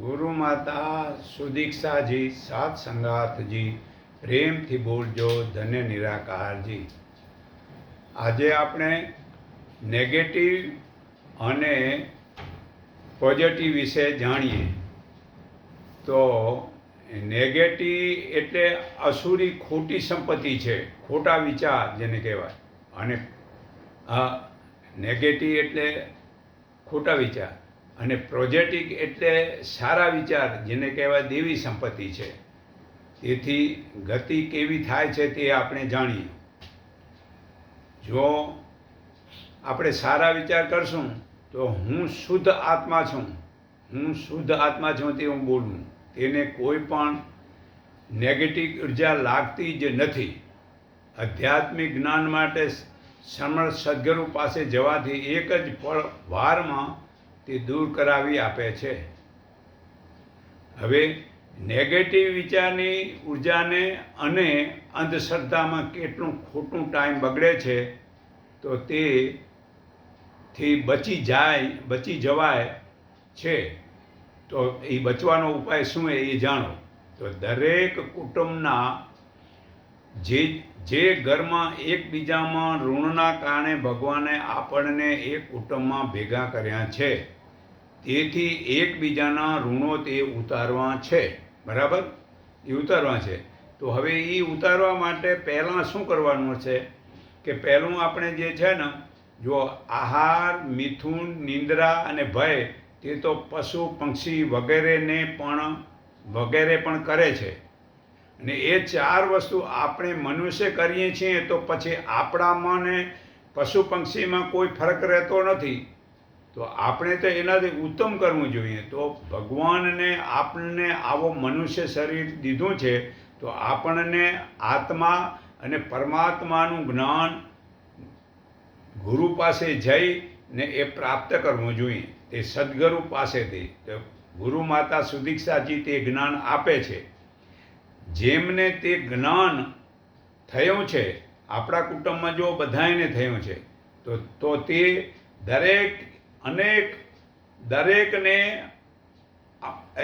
ગુરુ માતા સુદીક્ષાજી, સાત સંગાથજી, પ્રેમથી બોલજો, ધન્ય નિરાકારજી. આજે આપણે નેગેટિવ અને પોઝિટિવ વિશે જાણીએ. તો નેગેટિવ એટલે અસુરી ખોટી સંપત્તિ છે, ખોટા વિચાર જેને કહેવાય. અને નેગેટિવ એટલે ખોટા વિચાર. અને પ્રોજેટિક એટલે સારા વિચાર, જેને કહેવાય દેવી સંપત્તિ છે. તેથી ગતિ કેવી થાય છે તે આપણે જાણીએ. જો આપણે સારા વિચાર કરશું, તો હું શુદ્ધ આત્મા છું. હું શુદ્ધ આત્મા છું તે હું બોલું. તેને કોઈ પણ નેગેટિવ ઊર્જા લાગતી જ નથી. આધ્યાત્મિક જ્ઞાન માટે સમર્થ સદગુરુ પાસે જવાથી એક જ ફળ વારમાં તે દૂર કરાવી આપે છે. હવે નેગેટિવ વિચારની ઉર્જાને અને અંધશ્રદ્ધામાં કેટલું ખોટું ટાઈમ બગડે છે, તો તે થી બચી જાય, બચી જવાય છે. તો એ બચવાનો ઉપાય શું એ એ જાણો. તો દરેક કુટુંબના જે જે ઘરમાં એકબીજામાં ઋણના કારણે ભગવાને આપણને એક કુટુંબમાં ભેગા કર્યા છે. તેથી એકબીજાના ઋણો તે ઉતારવા છે. બરાબર? એ ઉતારવા છે. તો હવે એ ઉતારવા માટે પહેલાં શું કરવાનું છે? કે પહેલું આપણે જે છે ને, જો આહાર, મિથુન, નિંદ્રા અને ભય તે તો પશુ, પક્ષી વગેરેને પણ, વગેરે પણ કરે છે. અને એ ચાર વસ્તુ આપણે મનુષ્ય કરીએ છીએ તો પછી આપણામાં ને પશુ, પક્ષીમાં કોઈ ફરક રહેતો નથી. તો આપણે તો એનાથી ઉત્તમ કરવું જોઈએ. તો ભગવાનને આપણને આવો મનુષ્ય શરીર દીધું છે, તો આપણને આત્મા અને પરમાત્માનું જ્ઞાન ગુરુ પાસે જઈને એ પ્રાપ્ત કરવું જોઈએ. તે સદગુરુ પાસેથી. તો ગુરુ માતા સુદીક્ષાજી તે જ્ઞાન આપે છે. જેમને તે જ્ઞાન થયું છે, આપણા કુટુંબમાં જો બધાને થયું છે, તો તો તે દરેક અનેક દરેકને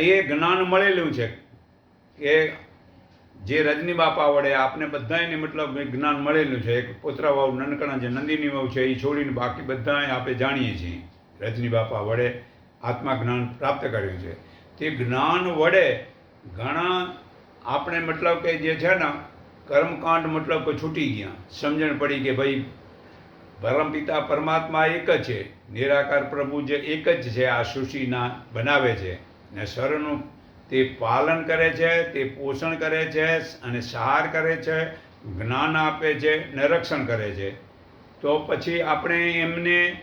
એ જ્ઞાન મળેલું છે કે જે રજની બાપા વડે આપને બધાને મતલબ જ્ઞાન મળેલું છે. એક પુત્રવાવ નનકણા જે નંદીની વાવ છે, એ છોડીને બાકી બધાએ આપણે જાણીએ છીએ. રજની બાપા વડે આત્મા જ્ઞાન પ્રાપ્ત કર્યું છે. તે જ્ઞાન વડે ઘણા આપણે મતલબ કે જે છે ને કર્મકાંડ મતલબ કે છૂટી ગયા. સમજણ પડી કે ભાઈ પરમપિતા પરમાત્મા એક જ છે. નિરાકાર પ્રભુ જે એક જ છે, આ સૃષ્ટિના બનાવે છે. ને સ્વરનું તે પાલન કરે છે, તે પોષણ કરે છે અને સહાર કરે છે, જ્ઞાન આપે છે ને રક્ષણ કરે છે. તો પછી આપણે એમને,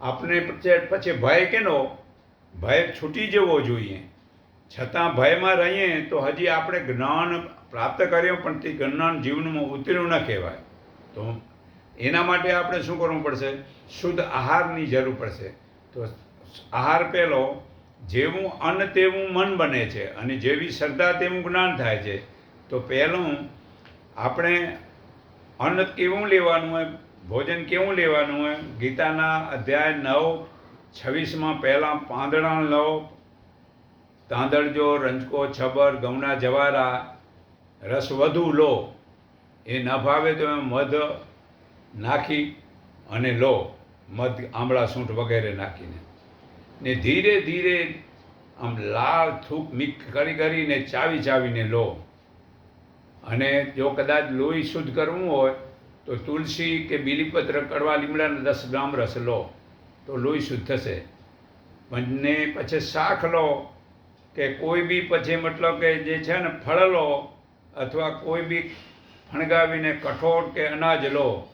આપણે પછી પછી ભય કેનો? ભય છૂટી જવો જોઈએ. છતાં ભયમાં રહીએ તો હજી આપણે જ્ઞાન પ્રાપ્ત કર્યું પણ તે જ્ઞાન જીવનમાં ઉતર્યું ન કહેવાય. તો એના માટે આપણે શું કરવું પડશે? શુદ્ધ આહારની જરૂર પડશે. તો આહાર પહેલો, જેવું અન્ન તેવું મન બને છે અને જેવી શ્રદ્ધા તેવું જ્ઞાન થાય છે, તો પહેલું આપણે અન્ન કેવું લેવાનું હોય, ભોજન કેવું લેવાનું હોય? ગીતાના અધ્યાય નવ, છવ્વીસમાં પહેલાં પાંદડા લો તાંદળજો રંજકો, છબર ઘઉંના જવારા, રસ વધુ લો. એ ન ભાવે તો મધ નાખી અને લો, મધ આંબળા સૂંઠ વગેરે નાખીને. ને ધીરે ધીરે આમ લાલ થૂક મિક્સ કરી કરીને ચાવી ચાવીને લો. અને જો કદાચ લોહી શુદ્ધ કરવું હોય, તો તુલસી કે બીલીપત્ર, કડવા, લીમડાના દસ ગ્રામ રસ લો, તો લોહી શુદ્ધ થશે. બંને પછી શાક લો, કે કોઈ બી પછી મતલબ કે જે છે ને ફળ લો, અથવા કોઈ બી ફણગાવીને કઠોળ કે અનાજ લો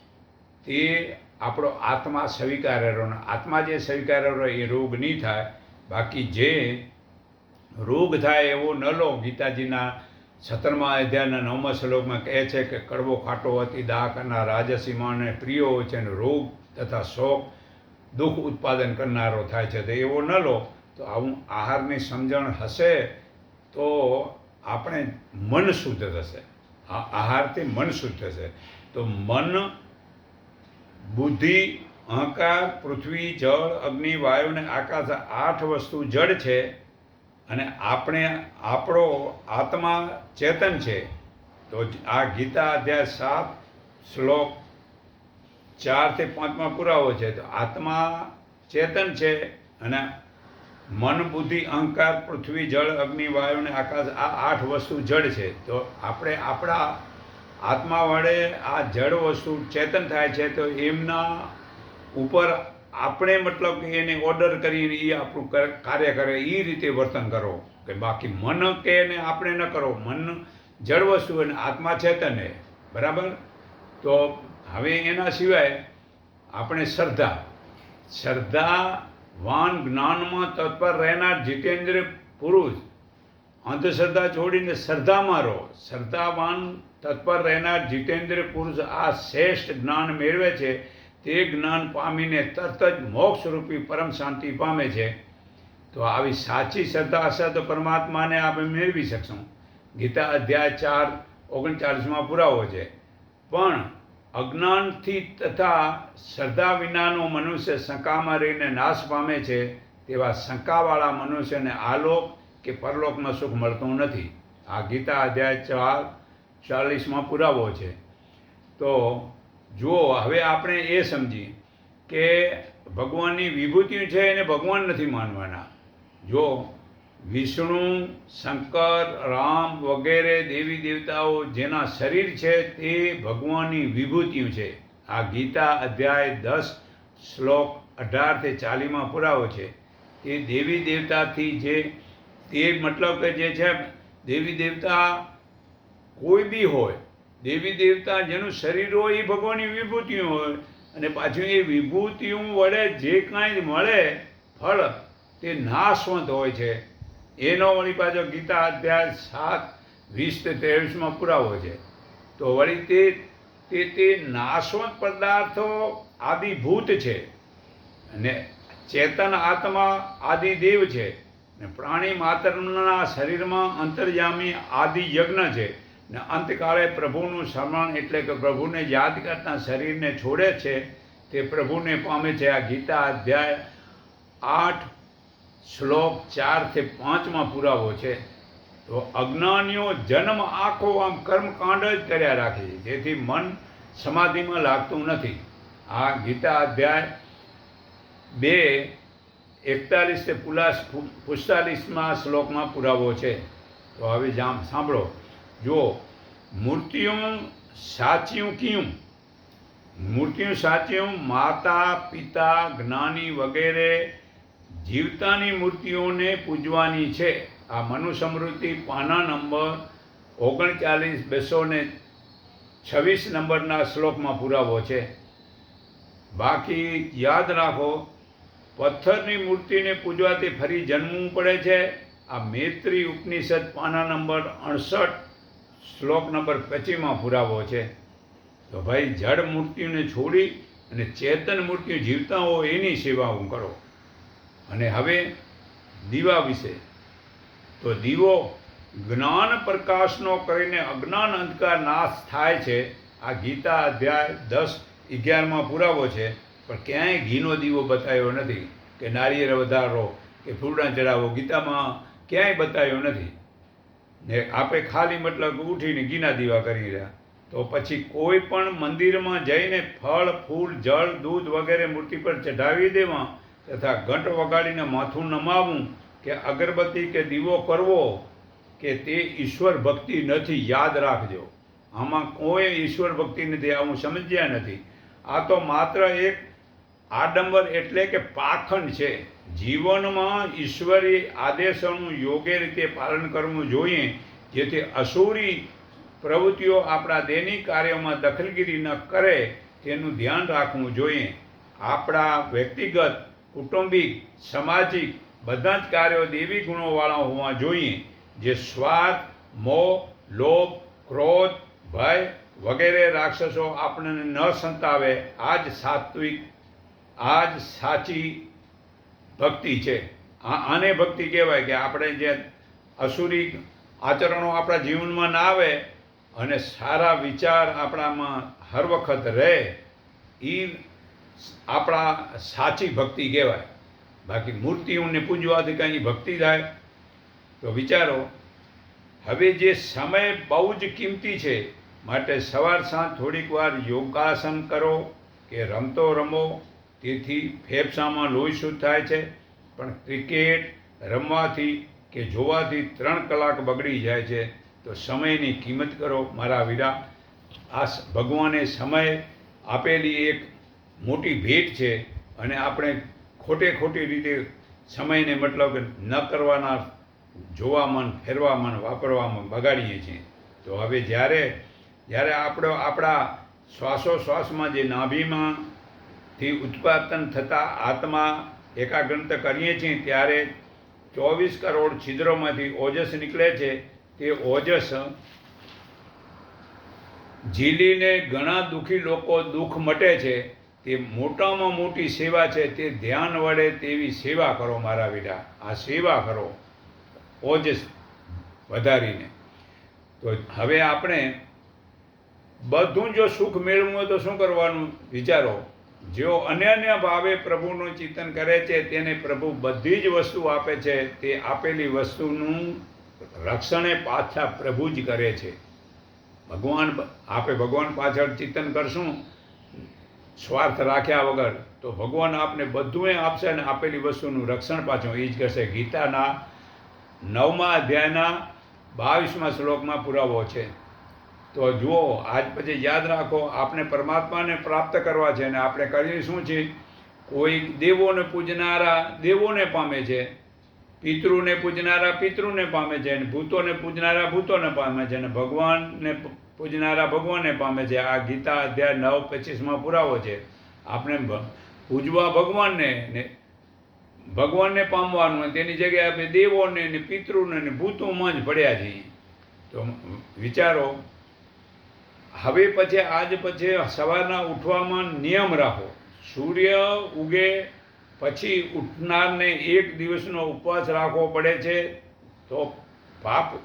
તે આપણો આત્મા સ્વીકારેલો આત્મા જે સ્વીકારેલો એ રોગ નહીં થાય. બાકી જે રોગ થાય એવો ન લો. ગીતાજીના સત્તરમા અધ્યાયના નવમા શ્લોકમાં કહે છે કે કડવો ખાટો અતિ દાહ કરનાર રાજસીમાને પ્રિયો હોય છે અને રોગ તથા શોક દુઃખ ઉત્પાદન કરનારો થાય છે. તો એવો ન લો. તો આવું આહારની સમજણ હશે તો આપણે મન શુદ્ધ થશે. આહારથી મન શુદ્ધ થશે. તો મન બુદ્ધિ, અહંકાર, પૃથ્વી, જળ, અગ્નિ, વાયુ અને આકાશ આઠ વસ્તુ જળ છે અને આપણે, આપણો આત્મા ચેતન છે. તો આ ગીતા અધ્યાય સાત શ્લોક ચારથી પાંચમાં પુરાવો છે. તો આત્મા ચેતન છે અને મન, બુદ્ધિ, અહંકાર, પૃથ્વી, જળ, અગ્નિ, વાયુ અને આકાશ આ આઠ વસ્તુ જળ છે. તો આપણે આપણા આત્મા વડે આ જળ વસ્તુ ચેતન થાય છે, તો એમના ઉપર આપણે મતલબ કે એને ઓર્ડર કરીને એ આપણું કર- કાર્ય કરે એ રીતે વર્તન કરો. કે બાકી મન કે એને આપણે ન કરો. મન જળ વસ્તુ અને આત્મા ચેતન એ બરાબર? તો હવે એના સિવાય આપણે શ્રદ્ધા. શ્રદ્ધાવાન જ્ઞાનમાં તત્પર રહેનાર જીતેન્દ્ર પુરુષ અંધશ્રદ્ધા છોડીને શ્રદ્ધામાં રહો શ્રદ્ધાવાન તત્પર રહેનાર જીતેન્દ્ર પુરુષ આ શ્રેષ્ઠ જ્ઞાન મેળવે છે. તે જ્ઞાન પામીને તરત જ મોક્ષરૂપી પરમ શાંતિ પામે છે. તો આવી સાચી શ્રદ્ધા તો પરમાત્માને આપણે મેળવી શકશું. ગીતા અધ્યાય ચાર, ઓગણચાલીસમાં પુરાવો છે. પણ અજ્ઞાનથી તથા શ્રદ્ધા વિનાનો મનુષ્ય શંકામાં રહીને નાશ પામે છે તેવા શંકાવાળા મનુષ્યને આલોક કે પરલોકમાં સુખ મળતું નથી. આ ગીતા અધ્યાય ચાર ચાલીસમાં પુરાવો છે. તો જુઓ, હવે આપણે એ સમજીએ કે ભગવાનની વિભૂતિ છે એને ભગવાન નથી માનવાના. જો વિષ્ણુ, શંકર, રામ વગેરે દેવી દેવતાઓ જેના શરીર છે તે ભગવાનની વિભૂતિઓ છે. આ ગીતા અધ્યાય દસ, શ્લોક અઢારથી ચાલીમાં પુરાવો છે. તે દેવી દેવતાથી જે, તે મતલબ કે જે છે, દેવી દેવતા કોઈ બી હોય, દેવી દેવતા જેનું શરીર હોય એ ભગવાનની વિભૂતિઓ હોય, અને પાછું એ વિભૂતિઓ વડે જે કાંઈ મળે, ફળ તે નાશવંત હોય છે. એનો વળી પાછો ગીતા અધ્યાય સાત, વીસ તે ત્રેવીસમાં પુરાવો છે. તો વળી તે તે તે નાશવંત પદાર્થો આદિભૂત છે. અને ચેતન આત્મા આદિદેવ છે. ને પ્રાણી માત્રના શરીરમાં અંતર્યામી આદિ યજ્ઞ છે. ને અંતકાળે પ્રભુનું સ્મરણ એટલે કે પ્રભુને યાદ કરતા શરીરને છોડે છે, તે પ્રભુને પામે છે. આ ગીતા અધ્યાય આઠ શ્લોક ચારથી પાંચમાં પુરાવો છે. તો અજ્ઞાનીઓ જન્મ આખો આમ કર્મકાંડ જ કર્યા રાખે છે. જેથી મન સમાધિમાં લાગતું નથી. આ ગીતા અધ્યાય બે એકતાલીસ તે પુલાસ પુસ્તાલીસમાં શ્લોકમાં પુરાવો છે. તો હવે જામ સાંભળો. જુઓ મૂર્તિઓ સાચ્યું કયું મૂર્તિઓ સાચ્યું માતા, પિતા, જ્ઞાની વગેરે જીવતાની મૂર્તિઓને પૂજવાની છે. આ મનુ સમૃદ્ધિ પાના નંબર ઓગણચાલીસ, બસો ને છવ્વીસ નંબરના શ્લોકમાં પુરાવો છે. બાકી યાદ રાખો, પથ્થરની મૂર્તિને પૂજવાથી ફરી જન્મવું પડે છે. આ મૈત્રી ઉપનિષદ પાના નંબર અડસઠ શ્લોક નંબર પચીમાં પુરાવો છે. તો ભાઈ, જડ મૂર્તિઓને છોડી અને ચેતન મૂર્તિઓ જીવતા હોય એની સેવા હું કરો. અને હવે દીવા વિશે. તો દીવો જ્ઞાન પ્રકાશનો કરીને અજ્ઞાન અંધકાર નાશ થાય છે. આ ગીતા અધ્યાય દસ અગિયારમાં પુરાવો છે. પણ ક્યાંય ઘીનો દીવો બતાવ્યો નથી. કે નારિયેળ વધારો, કે ફૂલડા ચડાવો ગીતામાં ક્યાંય બતાવ્યો નથી. ને આપણે ખાલી મતલબ ઉઠીને ગીના દીવા કરી રહ્યા. તો પછી કોઈ પણ મંદિરમાં જઈને ફળ, ફૂલ, જળ, દૂધ વગેરે મૂર્તિ પર ચઢાવી દેવા તથા ઘંટ વગાડીને માથું નમાવું કે અગરબત્તી કે દીવો કરવો કે તે ઈશ્વર ભક્તિ નથી, યાદ રાખજો. આમાં કોઈ ઈશ્વર ભક્તિ નથી આ સમજ્યા નથી. આ તો માત્ર એક આડંબર એટલે કે પાખંડ છે. જીવનમાં ઈશ્વરી આદેશોનું યોગ્ય રીતે પાલન કરવું જોઈએ, જેથી અસુરી પ્રવૃત્તિઓ આપણા દૈનિક કાર્યોમાં દખલગીરી ન કરે તેનું ધ્યાન રાખવું જોઈએ. આપણા વ્યક્તિગત, કુટુંબિક, સામાજિક બધા જ કાર્યો દેવી ગુણોવાળા હોવા જોઈએ, જે સ્વાર્થ, મોહ, લોભ, ક્રોધ, ભય વગેરે રાક્ષસો આપણને ન સંતાવે. આ જ સાત્વિક આ જ સાચી ભક્તિ છે. આને ભક્તિ કહેવાય કે આપણે જે અસુરી આચરણો આપણા જીવનમાં ના આવે અને સારા વિચાર આપણામાં હર વખત રહે એ આપણા સાચી ભક્તિ કહેવાય. બાકી મૂર્તિઓને પૂજવાથી કાંઈ ભક્તિ થાય? તો વિચારો, હવે જે સમય બહુ જ કિંમતી છે, માટે સવાર સાંજ થોડીક વાર યોગાસન કરો કે રમતો રમો તેથી ફેફસામાં લોહી શુદ્ધ થાય છે, પણ ક્રિકેટ રમવાથી કે જોવાથી ત્રણ કલાક બગડી જાય છે, તો સમયની કિંમત કરો, મારા વીરા. આ ભગવાને સમય આપેલી એક મોટી ભેટ છે અને આપણે ખોટે ખોટી રીતે સમયને મતલબ ન કરવાના, જોવા મન, ફેરવા મન, વાપરવા વાપરવામાં બગાડીએ છીએ. તો હવે જ્યારે જ્યારે આપણો, આપણા શ્વાસોશ્વાસમાં જે નાભીમાંથી ઉત્પાદન થતા આત્મા એકાગ્રત કરીએ છીએ ત્યારે ચોવીસ કરોડ છિદ્રોમાંથી ઓજસ નીકળે છે. તે ઓજસ ઝીલીને ઘણા દુઃખી લોકો દુઃખ મટે છે. તે મોટામાં મોટી સેવા છે. તે ધ્યાન વડે તેવી સેવા કરો મારા વિડા. આ સેવા કરો. ઓજસ વધારીને. તો હવે આપણે બધું જો સુખ મેળવવું હોય તો શું કરવાનું? વિચારો. જેઓ અનન્ય ભાવે પ્રભુનું ચિંતન કરે છે, તેને પ્રભુ બધી જ વસ્તુ આપે છે. તે આપેલી વસ્તુનું રક્ષણે પાછા પ્રભુ જ કરે છે. ભગવાન આપે ભગવાન પાછળ ચિંતન કરશું, સ્વાર્થ રાખ્યા વગર, તો ભગવાન આપને બધું આપશે અને આપેલી વસ્તુનું રક્ષણ પાછું એ જ કરશે. ગીતાના નવમા અધ્યાયના બાવીસમાં શ્લોકમાં પુરાવો છે. તો જુઓ, આજ પછી યાદ રાખો, આપણે પરમાત્માને પ્રાપ્ત કરવા છે અને આપણે કરીએ શું છે કોઈ દેવોને પૂજનારા દેવોને પામે છે, પિતૃને પૂજનારા પિતૃને પામે છે અને ભૂતોને પૂજનારા ભૂતોને પામે છે અને ભગવાનને પૂજનારા ભગવાનને પામે છે. આ ગીતા અધ્યાય નવ પચીસમાં પુરાવો છે. આપણે પૂજવા ભગવાનને ને ભગવાનને પામવાનું તેની જગ્યાએ આપણે દેવોને ને પિતૃને ને ભૂતોમાં જ પડ્યા છીએ. તો વિચારો હવે પછી આજ પછી સવારના ઉઠવામાં નિયમ રાખો. સૂર્ય ઉગે પછી ઉઠનારને એક દિવસનો ઉપવાસ રાખવો પડે છે તો પાપ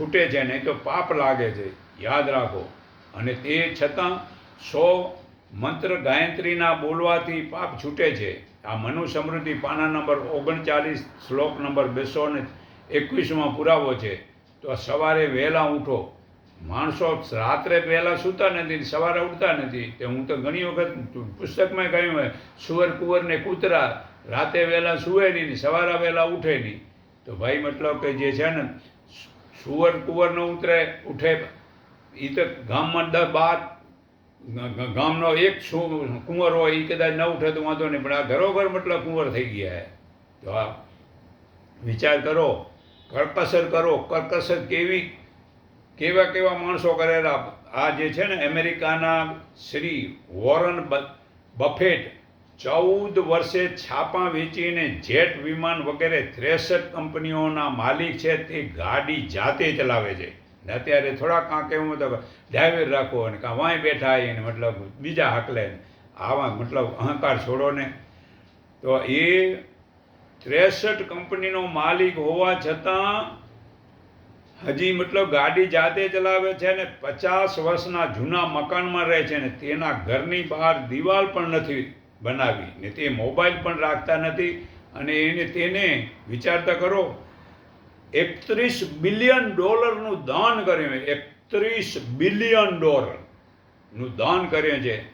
છૂટે છે, નહીં તો પાપ લાગે છે. યાદ રાખો. અને તે છતાં સો મંત્ર ગાયત્રીના બોલવાથી પાપ છૂટે છે. આ મનુ સમૃદ્ધિ પાના નંબર ઓગણચાલીસ, શ્લોક નંબર બેસો ને એકવીસમાં પુરાવો છે. તો સવારે વહેલા ઉઠો. માણસો રાત્રે પહેલાં સૂતા નથી સવારે ઉઠતા નથી. તે હું તો ઘણી વખત પુસ્તકમાં કહ્યું હોય, સુવર કુંવર ને કૂતરા રાતે વહેલા સૂવે નહીં સવારે વહેલા ઉઠે નહીં. તો ભાઈ મતલબ કે જે છે ને, સુવર કુંવર ન ઉતરે, ઉઠે એ તો ગામમાં દસ બાર ગામનો એક કુંવર હોય એ કદાચ ન ઉઠે તો વાંધો નહીં, પણ આ ઘરોઘર મતલબ કુંવર થઈ ગયા તો આ વિચાર કરો, કરકસર કરો, કરકસર કેવી કેવા કેવા માણસો કરેલા? આ જે છે ને અમેરિકાના શ્રી વોરન બફેટ ચૌદ વર્ષે છાપા વેચીને જેટ વિમાન વગેરે ત્રેસઠ કંપનીઓના માલિક છે તે ગાડી જાતે ચલાવે છે. ને અત્યારે થોડા કાંક એવું તો ડ્રાઈવર રાખો અને કાં વાંય બેઠા એને મતલબ બીજા હાકલે આવા મતલબ અહંકાર છોડો ને. તો એ ત્રેસઠ કંપનીનો માલિક હોવા છતાં હજી મતલબ ગાડી જાતે ચલાવે છે ને પચાસ વર્ષના જૂના મકાનમાં રહે છે ને તેના ઘરની બહાર દિવાલ પણ નથી બનાવી, ને તે મોબાઈલ પણ રાખતા નથી, અને એને તેને વિચારતા કરો, એકત્રીસ બિલિયન ડોલરનું દાન કર્યું એકત્રીસ બિલિયન ડોલરનું દાન કર્યું છે.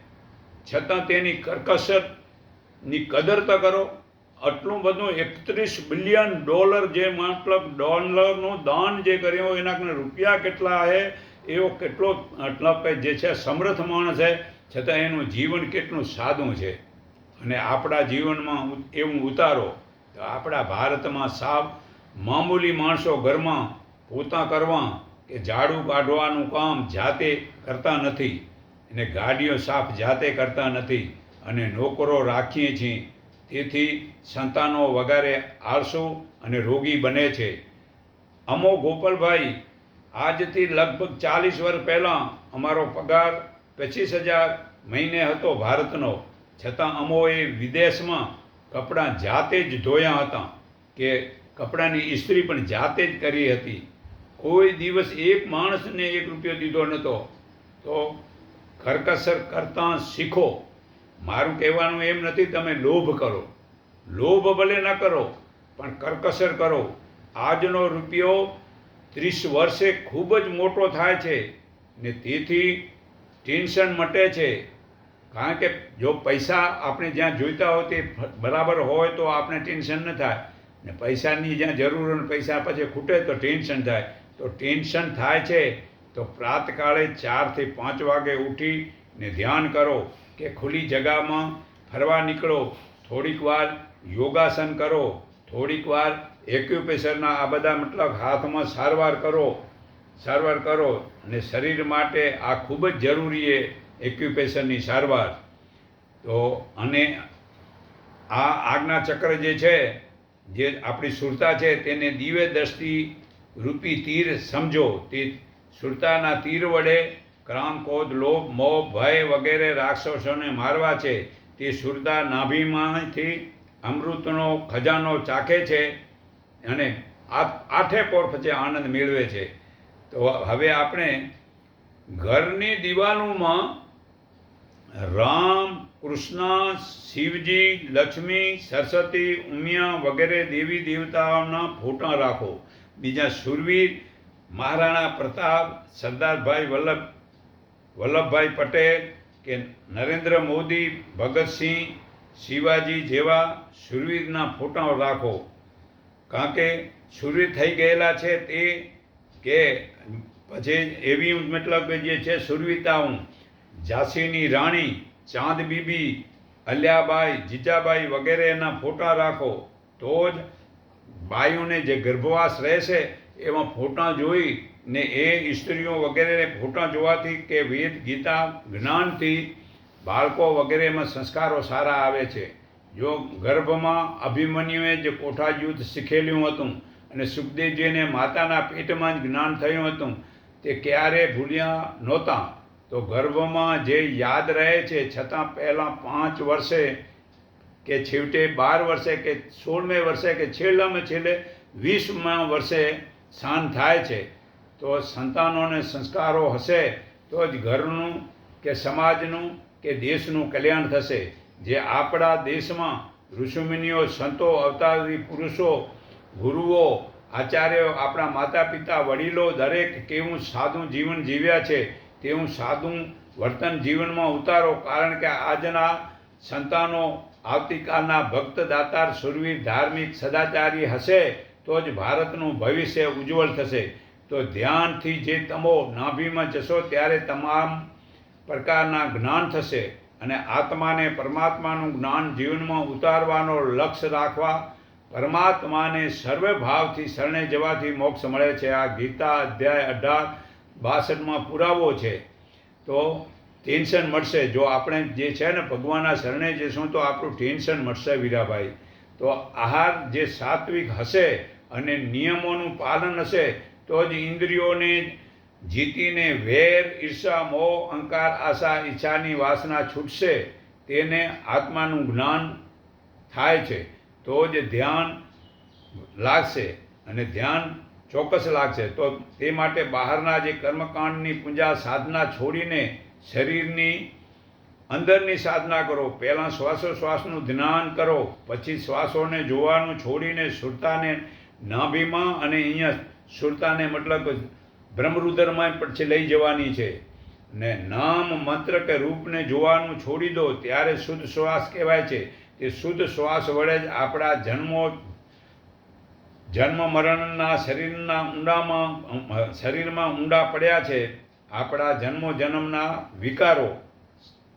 છતાં તેની કરકસરની કદર તો કરો આટલું બધું એકત્રીસ બિલિયન ડોલર જે મતલબ ડોલરનું દાન જે કર્યું એના રૂપિયા કેટલા છે એવો કેટલો મતલબ કે જે છે સમર્થ માણસ છે છતાં એનું જીવન કેટલું સાદું છે. અને આપણા જીવનમાં એવું ઉતારો, તો આપણા ભારતમાં સાવ મામૂલી માણસો ઘરમાં પોતા કરવા કે ઝાડુ કાઢવાનું કામ જાતે કરતા નથી. અને ગાડીઓ સાફ જાતે કરતા નથી. અને નોકરો રાખીએ છીએ તેથી સંતાનો વગેરે આળસુ અને રોગી બને છે. અમો ગોપાલભાઈ, આજથી લગભગ ચાલીસ વર્ષ પહેલાં અમારો પગાર પચીસ હજાર મહિને હતો ભારતનો. છતાં અમોએ વિદેશમાં કપડાં જાતે જ ધોયા હતા કે કપડાની ઇસ્ત્રી પણ જાતે જ કરી હતી. કોઈ દિવસ એક માણસને એક રૂપિયો દીધો નહોતો. તો કરકસર કરતાં શીખો. મારું કહેવાનું એમ નથી, તમે લોભ કરો. લોભ ભલે ન કરો, પણ કરકસર કરો. આજનો રૂપિયો ત્રીસ વર્ષે ખૂબ જ મોટો થાય છે ને તેથી ટેન્શન મટે છે. કારણ કે જો પૈસા આપણે જ્યાં જોઈતા હોય તે બરાબર હોય તો આપણે ટેન્શન ન થાય. ને પૈસાની જ્યાં જરૂર હોય પૈસા પછી ખૂટે તો ટેન્શન થાય. તો ટેન્શન થાય છે, તો પ્રાતકાળે ચારથી પાંચ વાગે ઉઠી ને ધ્યાન કરો. કે ખુલ્લી જગામાં ફરવા નીકળો, થોડીક વાર યોગાસન કરો, થોડીક વાર એક્યુપ્રેશરના આ બધા મતલબ હાથમાં સારવાર કરો સારવાર કરો અને શરીર માટે આ ખૂબ જ જરૂરી છે એક્યુપ્રેશનની સારવાર. તો અને આ આજ્ઞા ચક્ર જે છે, જે આપણી સુરતા છે, તેને દિવ્ય દ્રષ્ટિ રૂપી તીર સમજો. તે સુરતાના તીર વડે ક્રામ, ક્રોધ, લોભ, મોહ, ભય વગેરે રાક્ષસોને મારવા છે, તે સુરદા નાભીમાંથી અમૃતનો ખજાનો ચાખે છે અને આઠે પોર પછી આનંદ મેળવે છે. તો હવે આપણે ઘરની દિવાલોમાં રામ, કૃષ્ણ, શિવજી, લક્ષ્મી, સરસ્વતી, ઉમિયા વગેરે દેવી દેવતાઓના ફોટા રાખો. બીજા સુરવીર, મહારાણા પ્રતાપ, સરદારભાઈ વલ્લભ વલ્લભભાઈ પટેલ કે નરેન્દ્ર મોદી ભગતસિંહ શિવાજી જેવા સુરવીરના ફોટાઓ રાખો. કારણ કે સુરવીર થઈ ગયેલા છે તે કે પછી એવી મતલબ જે છે સુરવીરતાઓ ઝાંસીની રાણી, ચાંદ બીબી, અલ્યાબાઈ, જીજાબાઈ વગેરેના ફોટા રાખો. તો જ બાઈઓને જે ગર્ભવાસ રહેશે એમાં ફોટા જોઈ ને એ સ્ત્રીઓ વગેરે ફોટા જોવાથી કે વેદ, ગીતા, જ્ઞાનથી બાળકો વગેરેમાં સંસ્કારો સારા આવે છે. જો ગર્ભમાં અભિમન્યુએ જે કોઠા યુદ્ધ શીખેલું હતું અને સુખદેવજીને માતાના પેટમાં જ જ્ઞાન થયું હતું, તે ક્યારે ભૂલ્યા નહોતા. તો ગર્ભમાં જે યાદ રહે છે, છતાં પહેલાં પાંચ વર્ષે કે છેવટે બાર વર્ષે કે સોળમે વર્ષે કે છેલ્લામાં છેલ્લે વીસમાં વર્ષે શાંત થાય છે. તો સંતાનોને સંસ્કારો હશે, તો જ ઘરનું કે સમાજનું કે દેશનું કલ્યાણ થશે. જે આપણા દેશમાં ઋષિમુનિઓ, સંતો, અવતારી, પુરુષો, ગુરુઓ, આચાર્યો, આપણા માતા પિતા વડીલો, દરેક કેવું સાદું જીવન જીવ્યા છે, તેવું સાદું વર્તન જીવનમાં ઉતારો. કારણ કે આજના સંતાનો આવતીકાલના ભક્ત દાતાર સુરવીર, ધાર્મિક સદાચારી હશે, તો જ ભારતનું ભવિષ્ય ઉજ્જવળ થશે. તો ધ્યાનથી જે તમો નાભીમાં જશો ત્યારે તમામ પ્રકારના જ્ઞાન થશે અને આત્માને પરમાત્માનું જ્ઞાન જીવનમાં ઉતારવાનો લક્ષ્ય રાખવા પરમાત્માને સર્વે ભાવથી શરણે જવાથી મોક્ષ મળે છે. આ ગીતા અધ્યાય અઢાર બાસઠમાં પુરાવો છે. તો ટેન્શન મળશે. જો આપણે જે છે ને ભગવાનના શરણે જઈશું તો આપણું ટેન્શન મળશે વીરાભાઈ. તો આહાર જે સાત્વિક હશે અને નિયમોનું પાલન હશે તો જ ઇન્દ્રિયોને જીતીને વેર, ઈર્ષા, મોહ, અહંકાર, આશા, ઈચ્છાની વાસના છૂટશે, તેને આત્માનું જ્ઞાન થાય છે. તો જ ધ્યાન લાગશે અને ધ્યાન ચોક્કસ લાગશે. તો તે માટે બહારના જે કર્મકાંડની પૂજા, સાધના છોડીને શરીરની અંદરની સાધના કરો. પહેલાં શ્વાસોશ્વાસનું ધ્યાન કરો. પછી શ્વાસોને જોવાનું, છોડીને સુરતાને નાભીમાં અને અહીંયા સુરતાને મતલબ બ્રહ્મરુદરમાં પછી લઈ જવાની છે. ને નામ મંત્ર કે રૂપને જોવાનું છોડી દો, ત્યારે શુદ્ધ શ્વાસ કહેવાય છે. તે શુદ્ધ શ્વાસ વડે જ આપણા જન્મો, જન્મ મરણના શરીરના ઊંડામાં, શરીરમાં ઊંડા પડ્યા છે. આપણા જન્મો જન્મના વિકારો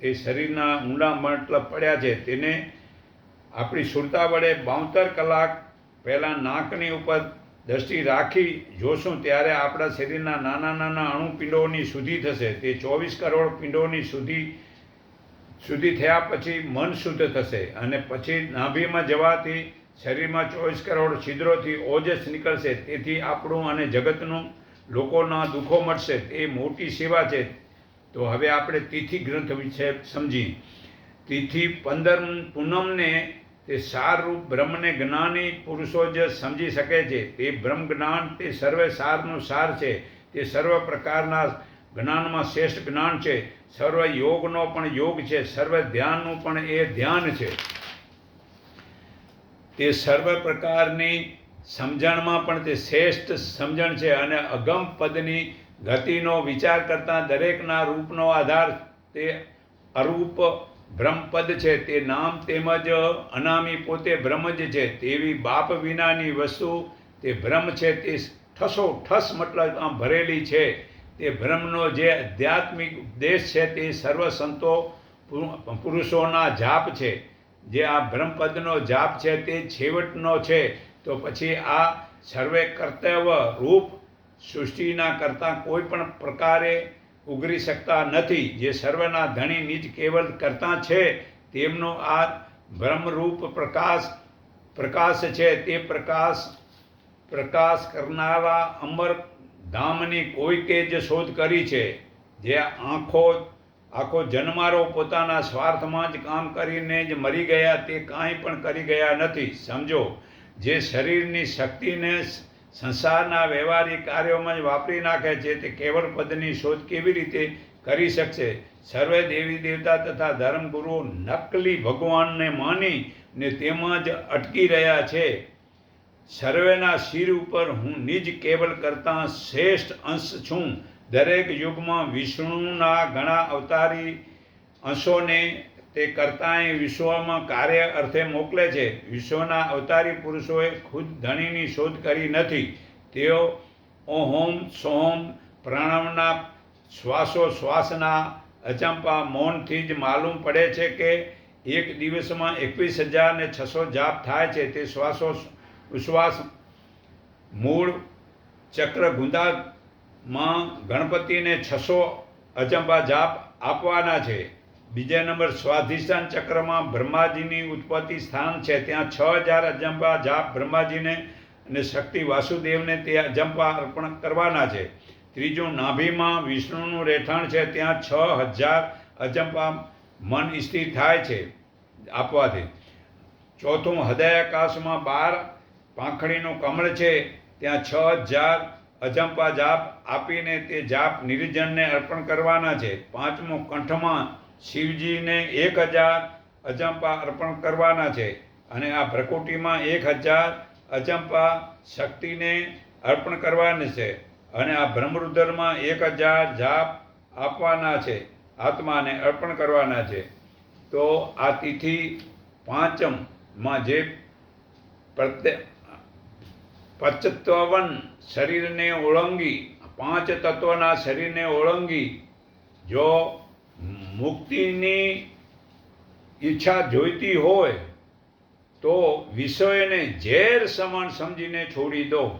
એ શરીરના ઊંડા મતલબ પડ્યા છે. તેને આપણી સુરતા વડે બાવતર કલાક પહેલાં નાકની ઉપર દ્રષ્ટિ રાખી જોશું ત્યારે આપણા શરીરના નાના નાના અણુપિંડોની શુદ્ધિ થશે. તે ચોવીસ કરોડ પિંડોની શુદ્ધિ શુદ્ધિ થયા પછી મન શુદ્ધ થશે અને પછી નાભીમાં જવાથી શરીરમાં ચોવીસ કરોડ છિદ્રોથી ઓજસ નીકળશે. તેથી આપણું અને જગતનું લોકોના દુઃખો મળશે એ મોટી સેવા છે. તો હવે આપણે તિથિ ગ્રંથ વિશે સમજી તિથિ પંદર પૂનમને તે સારરૂપ બ્રહ્મને જ્ઞાની પુરુષો જ સમજી શકે છે. તે બ્રહ્મ જ્ઞાન તે સર્વે સારનું સાર છે. તે સર્વ પ્રકારના જ્ઞાનમાં શ્રેષ્ઠ જ્ઞાન છે. સર્વ યોગનો પણ યોગ છે. સર્વ ધ્યાનનું પણ એ ધ્યાન છે. તે સર્વ પ્રકારની સમજણમાં પણ તે શ્રેષ્ઠ સમજણ છે અને અગમ પદની ગતિનો વિચાર કરતાં દરેકના રૂપનો આધાર તે અરૂપ બ્રહ્મપદ છે તે નામ તેમજ અનામી પોતે બ્રહ્મ જ છે તેવી બાપ વિનાની વસ્તુ તે બ્રહ્મ છે તે ઠસો ઠસ મતલબ આમ ભરેલી છે. તે બ્રહ્મનો જે આધ્યાત્મિક ઉપદેશ છે તે સર્વ સંતો પુરુષોના જાપ છે. જે આ બ્રહ્મપદનો જાપ છે તે છેવટનો છે. તો પછી આ સર્વે કર્તવ્ય રૂપ સૃષ્ટિના કરતાં કોઈ પણ પ્રકારે ઉગરી શકતા નથી. જે સર્વના ધણી નિજ કેવલ કરતા છે, તેમનો આ બ્રહ્મરૂપ પ્રકાશ પ્રકાશ છે. તે પ્રકાશ પ્રકાશ કરનારા અમર ધામની કોઈકે જ શોધ કરી છે. જે આંખો આખો જન્મારો પોતાના સ્વાર્થમાં જ કામ કરીને જ મરી ગયા, તે કાંઈ પણ કરી ગયા નથી. સમજો, જે શરીરની શક્તિને સંસારના વ્યવહારિક કાર્યોમાં જ વાપરી નાખે છે તે કેવળ પદની શોધ કેવી રીતે કરી શકશે? સર્વે દેવી દેવતા તથા ધર્મગુરુઓ નકલી ભગવાનને માની ને તેમાં જ અટકી રહ્યા છે. સર્વેના શિર ઉપર હું નિજ કેવલ કરતાં શ્રેષ્ઠ અંશ છું. દરેક યુગમાં વિષ્ણુના ઘણા અવતારી અંશોને તે કરતાંય વિશ્વમાં કાર્ય અર્થે મોકલે છે. વિશ્વના અવતારી પુરુષોએ ખુદ ધણીની શોધ કરી નથી. તેઓ ઓહોમ સોમ પ્રણવના શ્વાસો શ્વાસના અચંપા મૌનથી જ માલુમ પડે છે કે એક દિવસમાં એકવીસ હજાર ને છસો જાપ થાય છે. તે શ્વાસો ઉશ્વાસ મૂળ ચક્ર ગુંદામાં ગણપતિને છસો અચંબા જાપ આપવાના છે. બીજા નંબર સ્વાધિષ્ઠાન ચક્રમાં બ્રહ્માજીની ઉત્પત્તિ સ્થાન છે. ત્યાં છ હજાર અજંપા જાપ બ્રહ્માજીને અને શક્તિ વાસુદેવને તે અજંપા અર્પણ કરવાના છે. ત્રીજું, નાભીમાં વિષ્ણુનું રહેઠાણ છે. ત્યાં છ હજાર અજંપા મન સ્થિર થાય છે આપવાથી. ચોથું, હૃદયાકાશમાં બાર પાંખડીનું કમળ છે. ત્યાં છ હજાર અજંપા જાપ આપીને તે જાપ નિર્જનને અર્પણ કરવાના છે. પાંચમું, કંઠમાં શિવજીને એક હજાર અજંપા અર્પણ કરવાના છે અને આ પ્રકૃતિમાં એક હજાર અજંપા શક્તિને અર્પણ કરવાની છે અને આ બ્રહ્મરુદ્રમાં એક હજાર જાપ આપવાના છે, આત્માને અર્પણ કરવાના છે. તો આ તિથિ પાંચમમાં જે પ્રત્યે પંચત્વન શરીરને ઓળંગી, પાંચ તત્વના શરીરને ઓળંગી, જો મુક્તિની ઈચ્છા જોઈતી હોય તો વિષયને ઝેર સમાન સમજીને છોડી દો.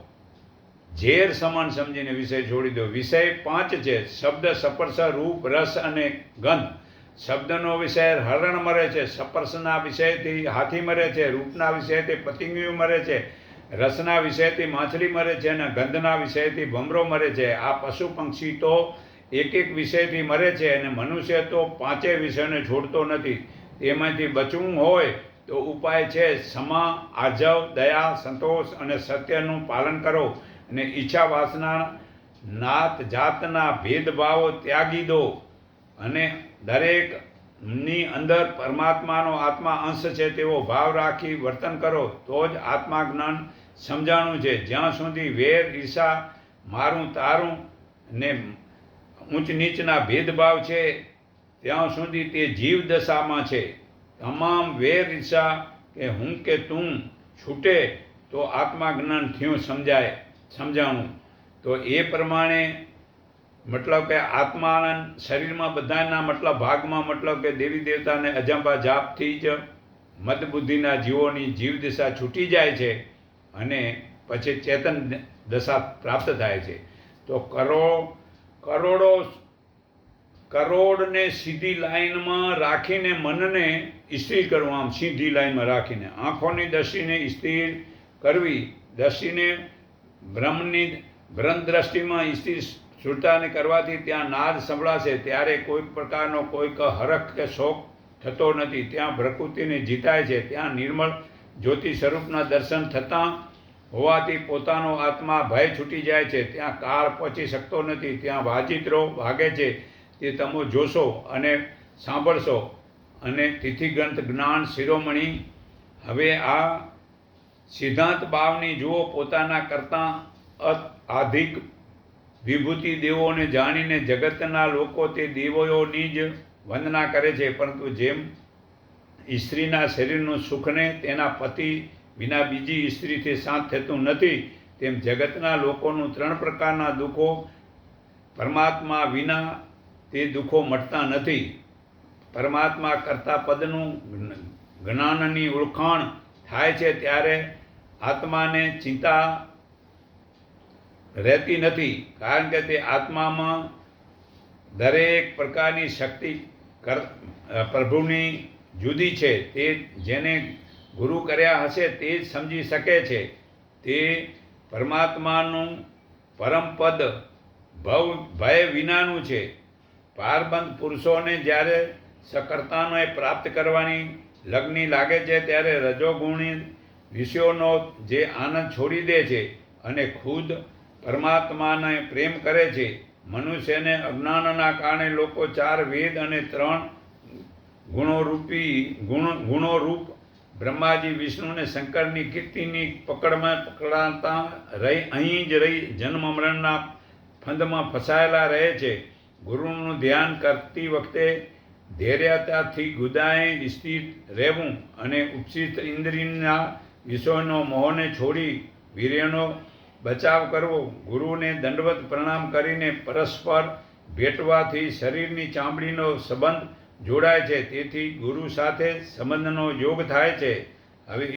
ઝેર સમાન સમજીને વિષય છોડી દો. વિષય પાંચ છે. શબ્દ સપર્શ રૂપ, રસ અને ગંધ. શબ્દનો વિષય હરણ મરે છે. સપર્શના વિષયથી હાથી મરે છે. રૂપના વિષયથી પતંગિયું મરે છે. રસના વિષયથી માછલી મરે છે અને ગંધના વિષયથી ભમરો મરે છે. આ પશુ પક્ષી તો એક એક વિષયથી મરે છે અને મનુષ્ય તો પાંચેય વિષયને છોડતો નથી. તેમાંથી બચવું હોય તો ઉપાય છે ક્ષમા આર્જવ, દયા, સંતોષ અને સત્યનું પાલન કરો અને ઈચ્છા વાસના નાત જાતના ભેદભાવો ત્યાગી દો. અને દરેકની અંદર પરમાત્માનો આત્મા અંશ છે તેવો ભાવ રાખી વર્તન કરો. તો જ આત્મા જ્ઞાન સમજાણું છે. જ્યાં સુધી વેર, ઈર્ષા, મારું, તારું ને ઊંચ નીચના ભેદભાવ છે, ત્યાં સુધી તે જીવ દશામાં છે. તમામ વેર ઈર્ષા કે હું કે તું છૂટે તો આત્મા જ્ઞાન થયું સમજાય સમજાણું તો એ પ્રમાણે મતલબ કે આત્માનંદ શરીરમાં બધાના મતલબ ભાગમાં મતલબ કે દેવી દેવતાને અજંબા જાપથી જ મતબુદ્ધિના જીવોની જીવ દિશા છૂટી જાય છે અને પછી ચેતન દશા પ્રાપ્ત થાય છે. તો કરો કરોડો કરોડને સીધી લાઈનમાં રાખીને મનને સ્થિર કરવું, આમ સીધી લાઈનમાં રાખીને, આંખોની દશીને સ્થિર કરવી દશીને બ્રહ્મની બ્રહ્મ દ્રષ્ટિમાં સ્થિર સુરતાને કરવાથી ત્યાં નાદ સંભળાશે, ત્યારે કોઈ પ્રકારનો કોઈક હરખ કે શોક થતો નથી. ત્યાં પ્રકૃતિને જીતાય છે, ત્યાં નિર્મળ જ્યોતિ સ્વરૂપના દર્શન થતાં હોવાથી પોતાનો આત્મા ભય છૂટી જાય છે. ત્યાં કાળ પહોંચી શકતો નથી. ત્યાં વાજિત્રો વાગે છે. તે તમે જોશો અને સાંભળશો. અને તિથિગ્રંથ જ્ઞાન શિરોમણી, હવે આ સિદ્ધાંત ભાવની જુઓ, પોતાના કરતાં આધિક વિભૂતિ દેવોને જાણીને જગતના લોકો તે દેવોની જ વંદના કરે છે. પરંતુ જેમ સ્ત્રીના શરીરનું સુખને તેના પતિ વિના બીજી સ્ત્રીથી શાંત થતું નથી, તેમ જગતના લોકોનું ત્રણ પ્રકારના દુઃખો, પરમાત્મા વિના તે દુઃખો મટતા નથી. પરમાત્મા કરતા પદનું જ્ઞાનની ઓળખાણ થાય છે ત્યારે આત્માને ચિંતા રહેતી નથી, કારણ કે તે આત્મામાં દરેક પ્રકારની શક્તિ કર, પ્રભુની જુદી છે. તે જેને ગુરુ કર્યા હશે તે જ સમજી શકે છે. તે પરમાત્માનું પરમ પદ ભવ, ભય વિનાનું છે. પારબંધ પુરુષોને જ્યારે સકર્તાનો એ પ્રાપ્ત કરવાની લગ્ની લાગે છે, ત્યારે રજોગુણી વિષયોનો જે આનંદ છોડી દે છે અને ખુદ પરમાત્માને પ્રેમ કરે છે. મનુષ્યને અજ્ઞાનના કારણે લોકો ચાર વેદ અને ત્રણ ગુણોરૂપી ગુણ, ગુણોરૂપ બ્રહ્માજી, વિષ્ણુ અને શંકરની કીર્તિની પકડમાં પકડાતા રહી, અહીં જ રહી, જન્મ મરણના ફંદમાં ફસાયેલા રહે છે. ગુરુનું ધ્યાન કરતી વખતે ધૈર્યતાથી ગુદાએ સ્થિત રહેવું અને ઉપસિત ઇન્દ્રિયના વિષયોનો મોહને છોડી વીર્યનો બચાવ કરવો, ગુરુને દંડવત પ્રણામ કરીને પરસ્પર ભેટવાથી શરીરની ચામડીનો સંબંધ જોડાય છે. તેથી ગુરુ સાથે સંબંધનો યોગ થાય છે. હવે